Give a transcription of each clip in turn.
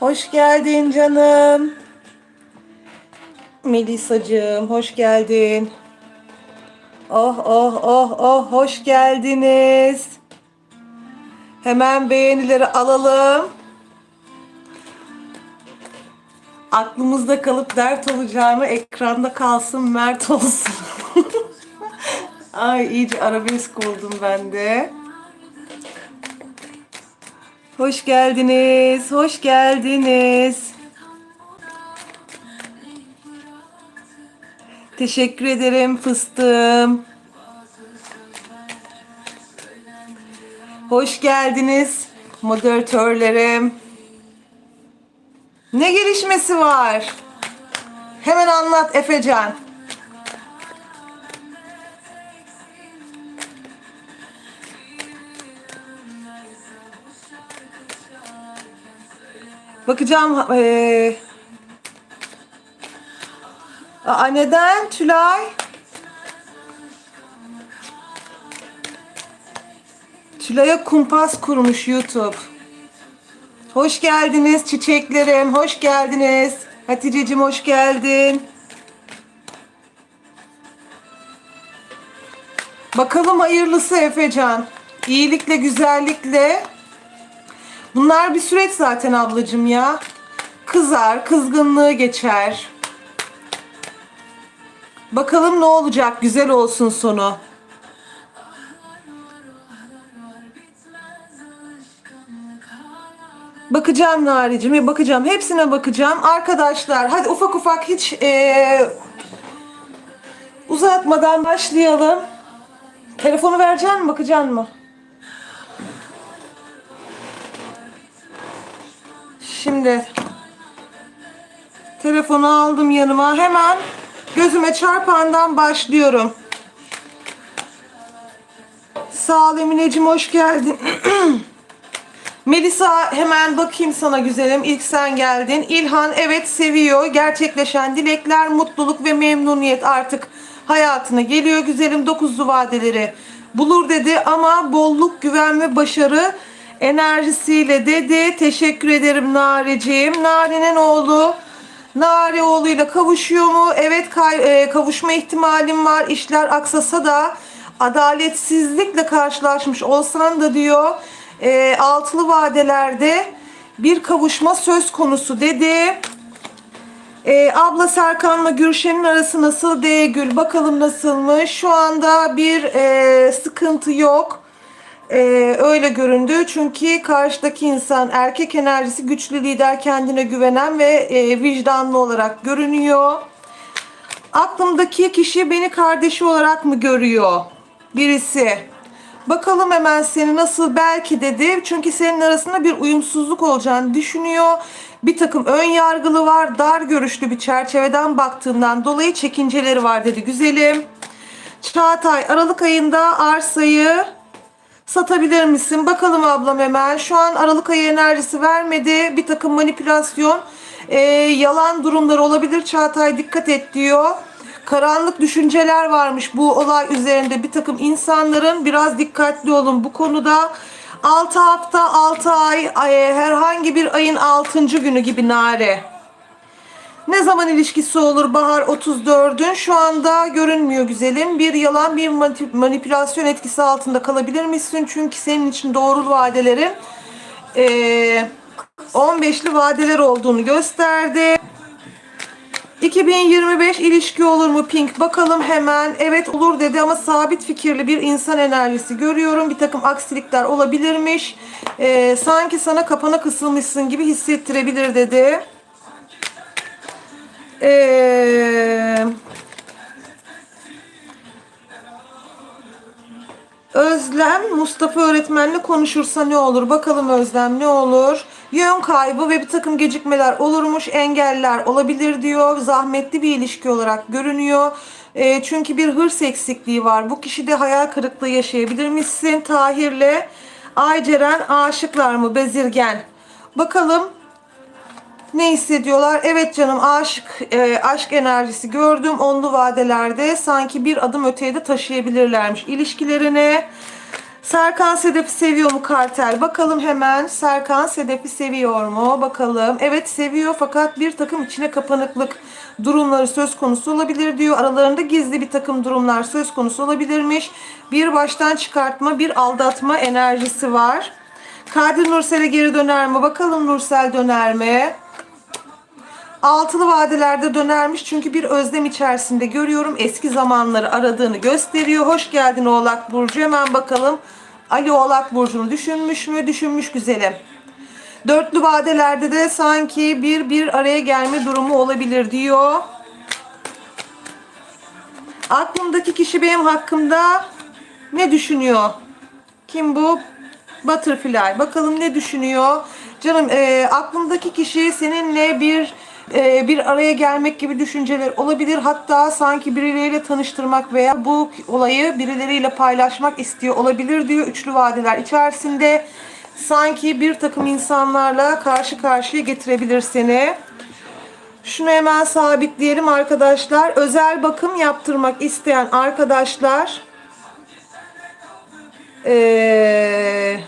Hoş geldin canım. Melisacığım hoş geldin. Oh oh oh oh hoş geldiniz. Hemen beğenileri alalım. Aklımızda kalıp dert olacağını ekranda kalsın Mert olsun. Ay iyice arabesk oldum ben de. Hoş geldiniz, hoş geldiniz. Teşekkür ederim fıstığım. Hoş geldiniz moderatörlerim. Ne gelişmesi var? Hemen anlat Efecan. Bakacağım. eee Aa, neden Tülay? Tülay'a kumpas kurmuş YouTube. Hoş geldiniz çiçeklerim. Hoş geldiniz. Hatice'cim hoş geldin. Bakalım hayırlısı Efecan. İyilikle, güzellikle. Bunlar bir süreç zaten ablacığım ya. Kızar, kızgınlığı geçer. Bakalım ne olacak? Güzel olsun sonu. Bakacağım Nari'cim, bakacağım. Hepsine bakacağım. Arkadaşlar hadi ufak ufak hiç eee, uzatmadan başlayalım. Telefonu vereceksin mi, bakacaksın mı? Şimdi telefonu aldım yanıma. Hemen gözüme çarpandan başlıyorum. Sağ ol Emineciğim, hoş geldin. Melisa hemen bakayım sana güzelim. İlk sen geldin. İlhan evet seviyor. Gerçekleşen dilekler, mutluluk ve memnuniyet artık hayatına geliyor güzelim. Dokuzlu vadeleri bulur dedi ama bolluk, güven ve başarı enerjisiyle dedi. Teşekkür ederim Nareciğim. Nare'nin oğlu Nare oğluyla kavuşuyor mu? Evet e, kavuşma ihtimalim var. İşler aksasa da adaletsizlikle karşılaşmış olsan da diyor e, altılı vadelerde bir kavuşma söz konusu dedi. E, abla Serkan'la Gülşen'in arası nasıl D Gül bakalım nasılmış. Şu anda bir e, sıkıntı yok. E, öyle göründü çünkü karşıdaki insan erkek enerjisi güçlü lider kendine güvenen ve e, vicdanlı olarak görünüyor. Aklımdaki kişi beni kardeşi olarak mı görüyor? Birisi. Bakalım hemen seni nasıl belki dedi. Çünkü senin arasında bir uyumsuzluk olacağını düşünüyor. Bir takım ön yargılı var. Dar görüşlü bir çerçeveden baktığından dolayı çekinceleri var dedi güzelim. Çağatay Aralık ayında arsayı satabilir misin? Bakalım ablam hemen. Şu an Aralık ayı enerjisi vermedi. Bir takım manipülasyon, e, yalan durumlar olabilir. Çağatay dikkat et diyor. Karanlık düşünceler varmış bu olay üzerinde. Bir takım insanların biraz dikkatli olun bu konuda. 6 hafta, 6 ay, ay, herhangi bir ayın 6. günü gibi nare. Ne zaman ilişkisi olur Bahar 34'ün? Şu anda görünmüyor güzelim. Bir yalan, bir manip- manipülasyon etkisi altında kalabilir misin? Çünkü senin için doğru vadelerin eee 15'li vadeler olduğunu gösterdi. 2025 ilişki olur mu Pink? Bakalım hemen. Evet olur dedi ama sabit fikirli bir insan enerjisi görüyorum. Bir takım aksilikler olabilirmiş. Ee, sanki sana kapana kısılmışsın gibi hissettirebilir dedi. Ee, Özlem Mustafa öğretmenle konuşursa ne olur? Bakalım Özlem ne olur? Yön kaybı ve bir takım gecikmeler olurmuş, engeller olabilir diyor. Zahmetli bir ilişki olarak görünüyor. E, çünkü bir hırs eksikliği var. Bu kişi de hayal kırıklığı yaşayabilirmişsin. Tahir'le Ayceren aşıklar mı? Bezirgen. Bakalım ne hissediyorlar? Evet canım aşk e, aşk enerjisi gördüm. Onlu vadelerde sanki bir adım öteye de taşıyabilirlermiş ilişkilerini. Serkan Sedef'i seviyor mu kartel? Bakalım hemen Serkan Sedef'i seviyor mu? Bakalım. Evet seviyor fakat bir takım içine kapanıklık durumları söz konusu olabilir diyor. Aralarında gizli bir takım durumlar söz konusu olabilirmiş. Bir baştan çıkartma, bir aldatma enerjisi var. Kadir Nursel'e geri döner mi? Bakalım Nursel döner mi? Altılı vadelerde dönermiş çünkü bir özlem içerisinde görüyorum. Eski zamanları aradığını gösteriyor. Hoş geldin Oğlak Burcu. Hemen bakalım Ali Oğlak Burcu'nu düşünmüş mü? Düşünmüş güzelim. Dörtlü vadelerde de sanki bir bir araya gelme durumu olabilir diyor. Aklımdaki kişi benim hakkımda ne düşünüyor? Kim bu? Butterfly. Bakalım ne düşünüyor? Canım e, aklımdaki kişi seninle bir e, bir araya gelmek gibi düşünceler olabilir. Hatta sanki birileriyle tanıştırmak veya bu olayı birileriyle paylaşmak istiyor olabilir diyor. Üçlü vadeler içerisinde sanki bir takım insanlarla karşı karşıya getirebilir seni. Şunu hemen sabitleyelim arkadaşlar. Özel bakım yaptırmak isteyen arkadaşlar eee,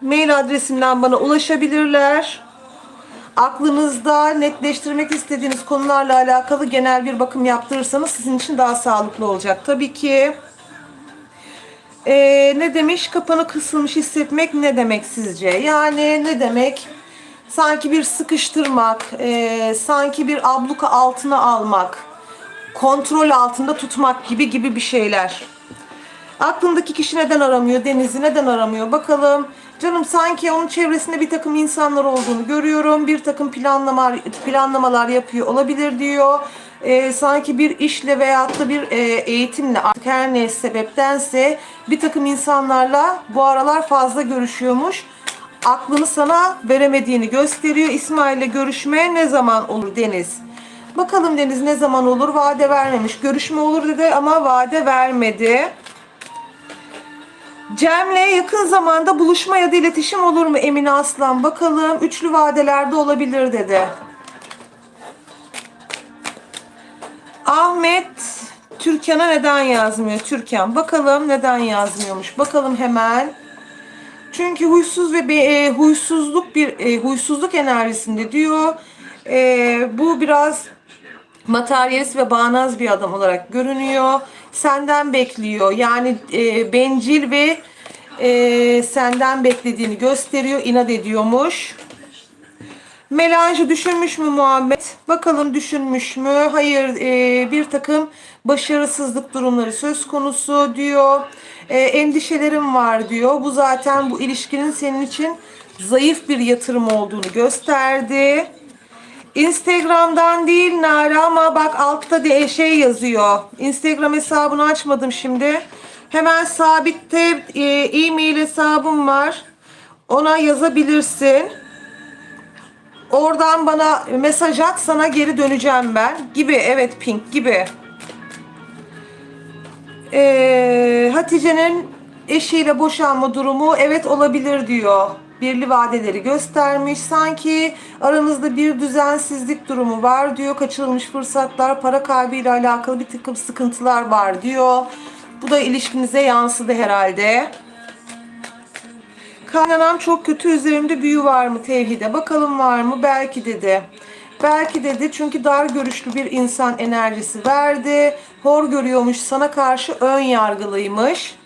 mail adresimden bana ulaşabilirler. Aklınızda netleştirmek istediğiniz konularla alakalı genel bir bakım yaptırırsanız sizin için daha sağlıklı olacak. Tabii ki Ee, ne demiş? Kapanı kısılmış hissetmek ne demek sizce? Yani ne demek? Sanki bir sıkıştırmak, e, sanki bir abluka altına almak, kontrol altında tutmak gibi gibi bir şeyler. Aklındaki kişi neden aramıyor? Deniz'i neden aramıyor? Bakalım. Canım sanki onun çevresinde bir takım insanlar olduğunu görüyorum. Bir takım planlamalar, planlamalar yapıyor olabilir diyor. Ee, sanki bir işle veyahut da bir e, eğitimle artık her ne sebeptense bir takım insanlarla bu aralar fazla görüşüyormuş. Aklını sana veremediğini gösteriyor. İsmail'le görüşme ne zaman olur Deniz? Bakalım Deniz ne zaman olur? Vade vermemiş. Görüşme olur dedi ama vade vermedi. Cem'le yakın zamanda buluşma ya da iletişim olur mu Emine Aslan? Bakalım üçlü vadelerde olabilir dedi. Ahmet Türkan'a neden yazmıyor? Türkan. Bakalım neden yazmıyormuş. Bakalım hemen. Çünkü huysuz ve e, huysuzluk bir e, huysuzluk enerjisinde diyor. E, bu biraz materyalist ve bağnaz bir adam olarak görünüyor. Senden bekliyor. Yani e, bencil ve e, senden beklediğini gösteriyor. inat ediyormuş. Melanjı düşünmüş mü Muhammed? Bakalım düşünmüş mü? Hayır e, bir takım başarısızlık durumları söz konusu diyor. E, endişelerim var diyor. Bu zaten bu ilişkinin senin için zayıf bir yatırım olduğunu gösterdi. Instagram'dan değil Nara ama bak altta de şey yazıyor. Instagram hesabını açmadım şimdi. Hemen sabitte e, e-mail hesabım var. Ona yazabilirsin. Oradan bana mesaj at sana geri döneceğim ben. Gibi evet Pink gibi. Ee, Hatice'nin eşiyle boşanma durumu evet olabilir diyor. Birli vadeleri göstermiş. Sanki aranızda bir düzensizlik durumu var diyor. Kaçırılmış fırsatlar, para kaybıyla alakalı bir takım sıkıntılar var diyor. Bu da ilişkinize yansıdı herhalde. Kaynanam çok kötü üzerimde büyü var mı tevhide? Bakalım var mı? Belki dedi. Belki dedi çünkü dar görüşlü bir insan enerjisi verdi. Hor görüyormuş sana karşı ön yargılıymış.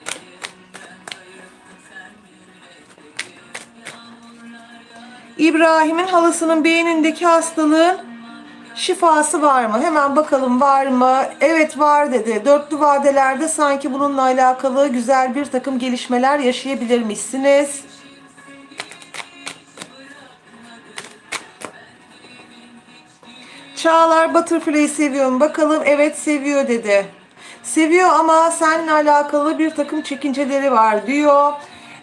İbrahim'in halasının beynindeki hastalığın şifası var mı? Hemen bakalım var mı? Evet var dedi. Dörtlü vadelerde sanki bununla alakalı güzel bir takım gelişmeler yaşayabilirmişsiniz. Çağlar Butterfly'yi seviyorum. Bakalım evet seviyor dedi. Seviyor ama seninle alakalı bir takım çekinceleri var diyor.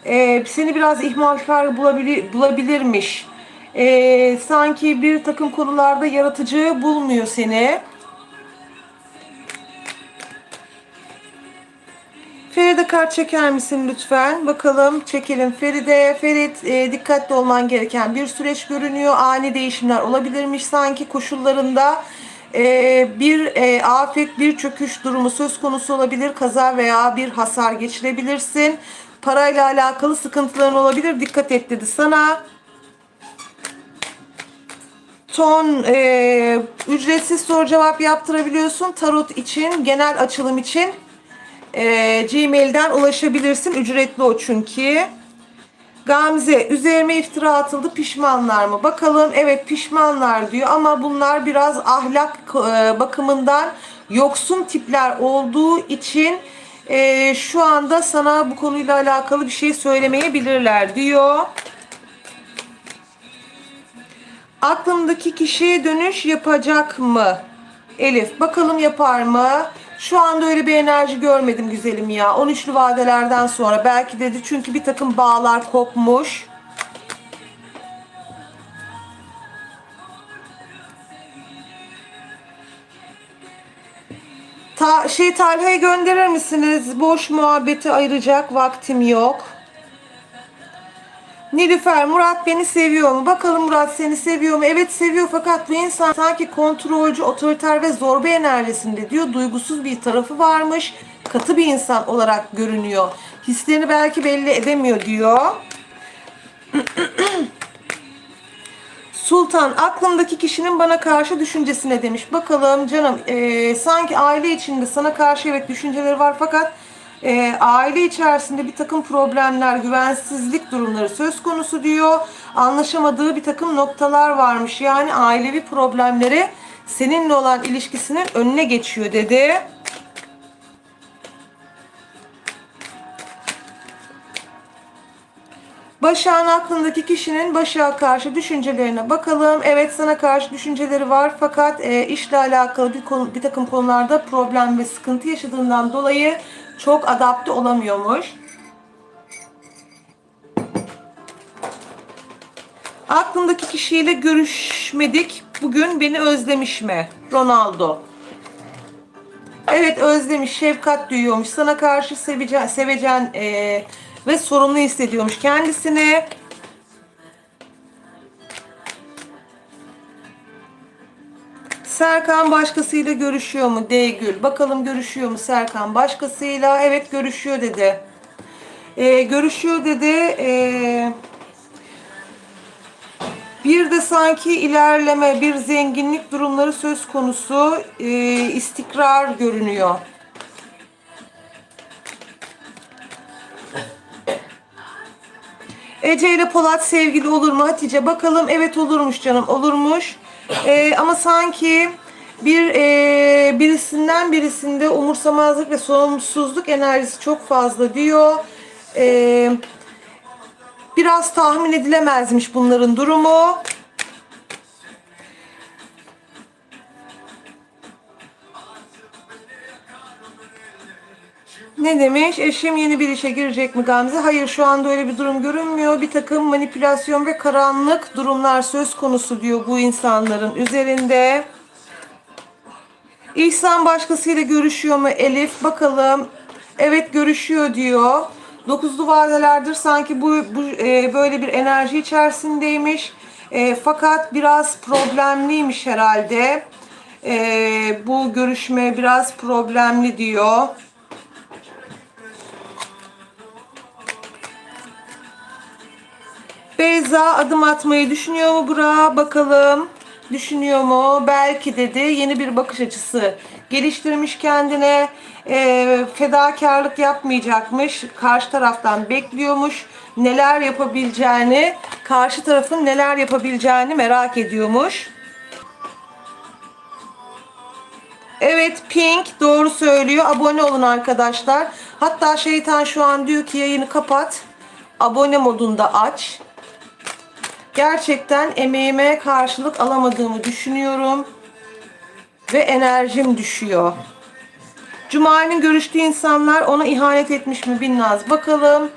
Ee, seni biraz ihmalkar bulabilir, bulabilirmiş. Ee, sanki bir takım konularda yaratıcı bulmuyor seni. Feride kart çeker misin lütfen? Bakalım çekelim Feride. Ferit e, dikkatli olman gereken bir süreç görünüyor. Ani değişimler olabilirmiş sanki koşullarında. E, bir e, afet, bir çöküş durumu söz konusu olabilir. Kaza veya bir hasar geçirebilirsin. Parayla alakalı sıkıntıların olabilir. Dikkat et dedi sana. Ton e, ücretsiz soru cevap yaptırabiliyorsun. Tarot için, genel açılım için e, Gmail'den ulaşabilirsin. Ücretli o çünkü. Gamze, üzerime iftira atıldı pişmanlar mı? Bakalım evet pişmanlar diyor ama bunlar biraz ahlak e, bakımından yoksun tipler olduğu için e, şu anda sana bu konuyla alakalı bir şey söylemeyebilirler diyor. Aklımdaki kişiye dönüş yapacak mı? Elif bakalım yapar mı? Şu anda öyle bir enerji görmedim güzelim ya. 13'lü vadelerden sonra belki dedi çünkü bir takım bağlar kopmuş. Ta, şey Talha'ya gönderir misiniz? Boş muhabbeti ayıracak vaktim yok. Nilüfer, Murat beni seviyor mu? Bakalım Murat seni seviyor mu? Evet seviyor fakat bu insan sanki kontrolcü, otoriter ve zorba enerjisinde diyor. Duygusuz bir tarafı varmış. Katı bir insan olarak görünüyor. Hislerini belki belli edemiyor diyor. Sultan aklımdaki kişinin bana karşı düşüncesine demiş. Bakalım canım e, sanki aile içinde sana karşı evet düşünceleri var fakat e, aile içerisinde bir takım problemler, güvensizlik durumları söz konusu diyor. Anlaşamadığı bir takım noktalar varmış. Yani ailevi problemleri seninle olan ilişkisinin önüne geçiyor dedi. Başak'ın aklındaki kişinin Başak'a karşı düşüncelerine bakalım. Evet sana karşı düşünceleri var fakat e, işle alakalı bir, konu, bir takım konularda problem ve sıkıntı yaşadığından dolayı çok adapte olamıyormuş. Aklımdaki kişiyle görüşmedik. Bugün beni özlemiş mi? Ronaldo. Evet özlemiş, şefkat duyuyormuş. Sana karşı sevecen, sevecen e, ve sorumlu hissediyormuş kendisini. Serkan başkasıyla görüşüyor mu? Deygül. Bakalım görüşüyor mu Serkan başkasıyla? Evet görüşüyor dedi. Ee, görüşüyor dedi. Ee, bir de sanki ilerleme, bir zenginlik durumları söz konusu. Ee, istikrar görünüyor. Ece ile Polat sevgili olur mu Hatice? Bakalım evet olurmuş canım olurmuş. Ee, ama sanki bir e, birisinden birisinde umursamazlık ve sorumsuzluk enerjisi çok fazla diyor. Ee, biraz tahmin edilemezmiş bunların durumu. Ne demiş? Eşim yeni bir işe girecek mi Gamze? Hayır şu anda öyle bir durum görünmüyor. Bir takım manipülasyon ve karanlık durumlar söz konusu diyor bu insanların üzerinde. İhsan başkasıyla görüşüyor mu Elif? Bakalım. Evet görüşüyor diyor. Dokuzlu vadelerdir sanki bu, bu e, böyle bir enerji içerisindeymiş. E, fakat biraz problemliymiş herhalde. E, bu görüşme biraz problemli diyor. Beyza adım atmayı düşünüyor mu Burak? Bakalım. Düşünüyor mu? Belki dedi. Yeni bir bakış açısı geliştirmiş kendine. E, fedakarlık yapmayacakmış. Karşı taraftan bekliyormuş. Neler yapabileceğini, karşı tarafın neler yapabileceğini merak ediyormuş. Evet Pink doğru söylüyor. Abone olun arkadaşlar. Hatta şeytan şu an diyor ki yayını kapat. Abone modunda aç. Gerçekten emeğime karşılık alamadığımı düşünüyorum. Ve enerjim düşüyor. Cumali'nin görüştüğü insanlar ona ihanet etmiş mi Binnaz? Bakalım.